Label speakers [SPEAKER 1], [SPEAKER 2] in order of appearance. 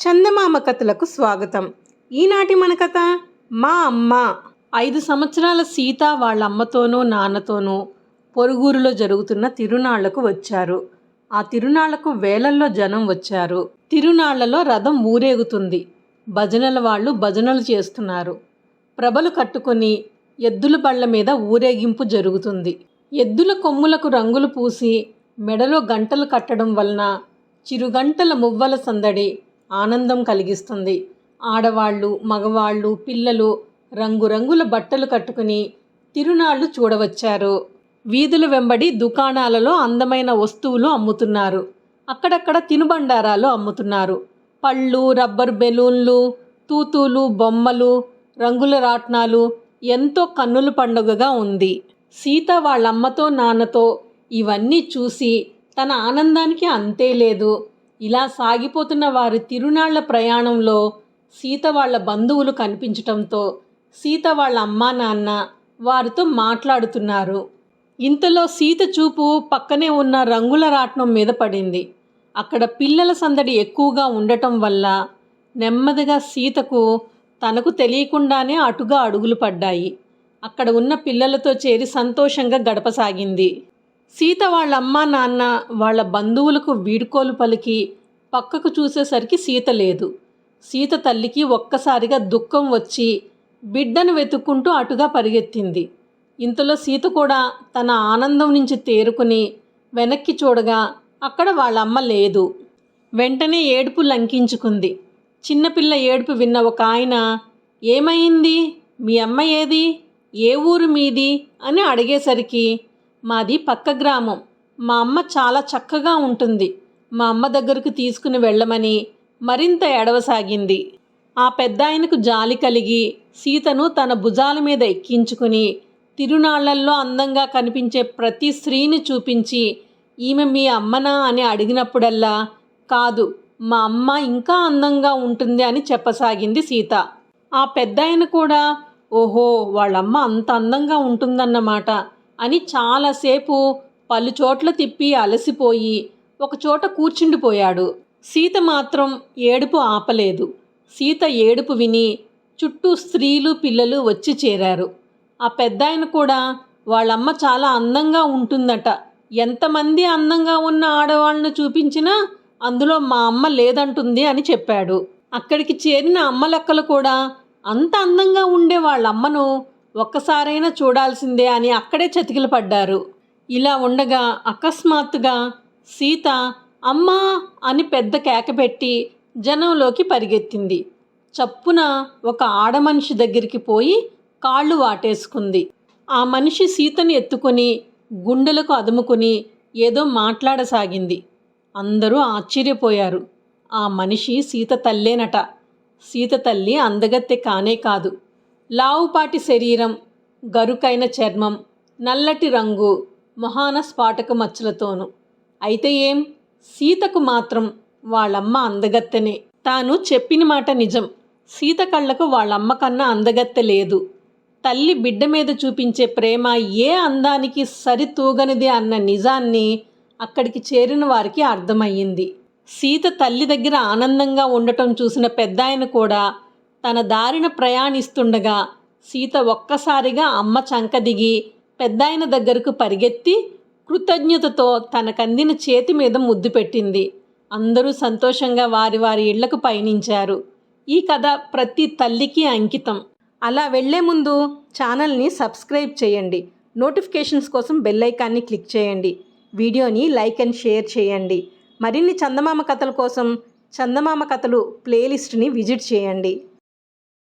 [SPEAKER 1] చందమామ కథలకు స్వాగతం. ఈనాటి మన కథ మా అమ్మ. ఐదు సంవత్సరాల సీత వాళ్ళ అమ్మతోనూ నాన్నతోనూ పొరుగురులో జరుగుతున్న తిరునాళ్ళకు వచ్చారు. ఆ తిరునాళ్ళకు వేలల్లో జనం వచ్చారు. తిరునాళ్ళలో రథం ఊరేగుతుంది. భజనల వాళ్ళు భజనలు చేస్తున్నారు. ప్రభలు కట్టుకొని ఎద్దుల బళ్ళ మీద ఊరేగింపు జరుగుతుంది. ఎద్దుల కొమ్ములకు రంగులు పూసి మెడలో గంటలు కట్టడం వలన చిరుగంటల మువ్వల సందడి ఆనందం కలిగిస్తుంది. ఆడవాళ్ళు మగవాళ్ళు పిల్లలు రంగురంగుల బట్టలు కట్టుకుని తిరునాళ్ళు చూడవచ్చారు. వీధుల వెంబడి దుకాణాలలో అందమైన వస్తువులు అమ్ముతున్నారు. అక్కడక్కడ తినుబండారాలు అమ్ముతున్నారు. పళ్ళు రబ్బర్ బెలూన్లు తూతూలు బొమ్మలు రంగుల రాట్నాలు ఎంతో కన్నుల పండుగగా ఉంది. సీత వాళ్ళమ్మతో నాన్నతో ఇవన్నీ చూసి తన ఆనందానికి అంతే లేదు. ఇలా సాగిపోతున్న వారి తిరునాళ్ళ ప్రయాణంలో సీత వాళ్ళ బంధువులు కనిపించటంతో సీత వాళ్ళ అమ్మా నాన్న వారితో మాట్లాడుతున్నారు. ఇంతలో సీత చూపు పక్కనే ఉన్న రంగుల రాట్నం మీద పడింది. అక్కడ పిల్లల సందడి ఎక్కువగా ఉండటం వల్ల నెమ్మదిగా సీతకు తనకు తెలియకుండానే అటుగా అడుగులు పడ్డాయి. అక్కడ ఉన్న పిల్లలతో చేరి సంతోషంగా గడపసాగింది. సీత వాళ్ళ అమ్మా నాన్న వాళ్ళ బంధువులకు వీడుకోలు పలికి పక్కకు చూసేసరికి సీత లేదు. సీత తల్లికి ఒక్కసారిగా దుఃఖం వచ్చి బిడ్డను వెతుక్కుంటూ అటుగా పరిగెత్తింది. ఇంతలో సీత కూడా తన ఆనందం నుంచి తేరుకుని వెనక్కి చూడగా అక్కడ వాళ్ళ అమ్మ లేదు. వెంటనే ఏడుపు లంకించుకుంది. చిన్నపిల్ల ఏడుపు విన్న ఒక ఆయన ఏమైంది? మీ అమ్మ ఏది? ఏ ఊరు మీది? అని అడిగేసరికి మాది పక్క గ్రామం. మా అమ్మ చాలా చక్కగా ఉంటుంది. మా అమ్మ దగ్గరకు తీసుకుని వెళ్ళమని మరింత ఎడవసాగింది ఆ పెద్ద ఆయనకు జాలి కలిగి సీతను తన భుజాల మీద ఎక్కించుకుని తిరునాళ్ళల్లో అందంగా కనిపించే ప్రతి స్త్రీని చూపించి ఈమె మీ అమ్మనా? అని అడిగినప్పుడల్లా కాదు మా అమ్మ ఇంకా అందంగా ఉంటుంది అని చెప్పసాగింది సీత. ఆ పెద్దాయన కూడా ఓహో వాళ్ళమ్మ అంత అందంగా ఉంటుందన్నమాట అని చాలాసేపు పలు చోట్ల తిప్పి అలసిపోయి ఒకచోట కూర్చుండిపోయాడు. సీత మాత్రం ఏడుపు ఆపలేదు. సీత ఏడుపు విని చుట్టూ స్త్రీలు పిల్లలు వచ్చి చేరారు. ఆ పెద్దాయన కూడా వాళ్ళమ్మ చాలా అందంగా ఉంటుందట. ఎంతమంది అందంగా ఉన్న ఆడవాళ్ళను చూపించినా అందులో మా అమ్మ లేదంటుంది అని చెప్పాడు. అక్కడికి చేరిన అమ్మలక్కలు కూడా అంత అందంగా ఉండే వాళ్ళ అమ్మను ఒక్కసారైనా చూడాల్సిందే అని అక్కడే చతికిలు పడ్డారు ఇలా ఉండగా అకస్మాత్తుగా సీత అమ్మా అని పెద్ద కేకబెట్టి జనంలోకి పరిగెత్తింది. చప్పున ఒక ఆడమనిషి దగ్గరికి పోయి కాళ్ళు వాటేసుకుంది. ఆ మనిషి సీతని ఎత్తుకొని గుండెలకు అదుముకుని ఏదో మాట్లాడసాగింది. అందరూ ఆశ్చర్యపోయారు. ఆ మనిషి సీత తల్లేనట. సీత తల్లి అందగత్తె కానే కాదు. లావుపాటి శరీరం గరుకైన చర్మం నల్లటి రంగు మొహాన స్పాటక మచ్చలతోనూ. అయితే ఏం? సీతకు మాత్రం వాళ్ళమ్మ అందగత్తెనే. తాను చెప్పిన మాట నిజం. సీత కళ్ళకు వాళ్ళమ్మ కన్నా అందగత్తె లేదు. తల్లి బిడ్డ మీద చూపించే ప్రేమ ఏ అందానికి సరితూగనిది అన్న నిజాన్ని అక్కడికి చేరిన వారికి అర్థమయ్యింది. సీత తల్లి దగ్గర ఆనందంగా ఉండటం చూసిన పెద్దాయన కూడా తన దారిన ప్రయాణిస్తుండగా సీత ఒక్కసారిగా అమ్మ చంక దిగి పెద్దాయన దగ్గరకు పరిగెత్తి కృతజ్ఞతతో తనకందిన చేతి మీద ముద్దు పెట్టింది. అందరూ సంతోషంగా వారి వారి ఇళ్ళకు పయనించారు. ఈ కథ ప్రతి తల్లికి అంకితం. అలా వెళ్ళే ముందు ఛానల్ని సబ్స్క్రైబ్ చేయండి. నోటిఫికేషన్స్ కోసం బెల్ ఐకాన్ని క్లిక్ చేయండి. వీడియోని లైక్ అండ్ షేర్ చేయండి. మరిన్ని చందమామ కథల కోసం చందమామ కథలు ప్లేలిస్ట్ని విజిట్ చేయండి.